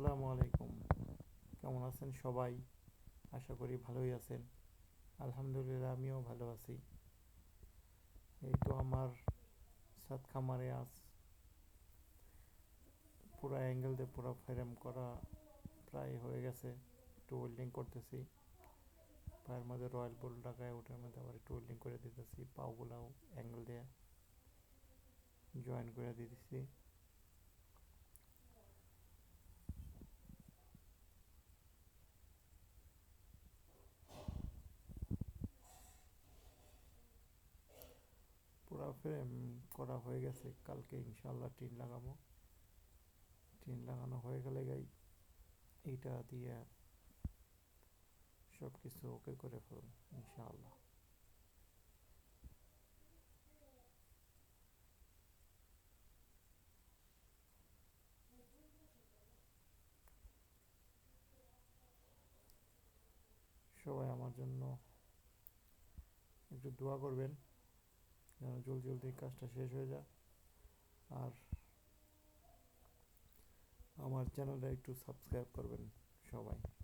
আসসালামু আলাইকুম। কেমন আছেন সবাই? আশা করি ভালোই আছেন। আলহামদুলিল্লাহ, আমিও ভালো আছি। এই তো আমার সাত খামারে আজ পুরো অ্যাঙ্গেল দিয়ে পুরো ফ্রেম করা প্রায় হয়ে গেছে। একটু ওয়েল্ডিং করতেছি। পায়ের মধ্যে রয়্যাল বোল্ট লাগায় ওটার মধ্যে আবার একটু ওয়েল্ডিং করে দিতেছি। পাগুলাও অ্যাঙ্গেল দিয়ে জয়েন করে দিতেছি। পুরো ফ্রেম করা হয়ে গেছে। কালকে ইনশাল্লাহ টিন লাগাবো। টিন লাগানো হয়ে গেলে গাই, এইটা দিয়ে সব কিছু ওকে করে ফেলব, ইনশাআল্লাহ। সবাই আমার জন্য একটু দোয়া করবেন। যেন জলদি জলদি কাজটা শেষ হয়ে যায়। আর আমার চ্যানেলটা একটু সাবস্ক্রাইব করবেন সবাই।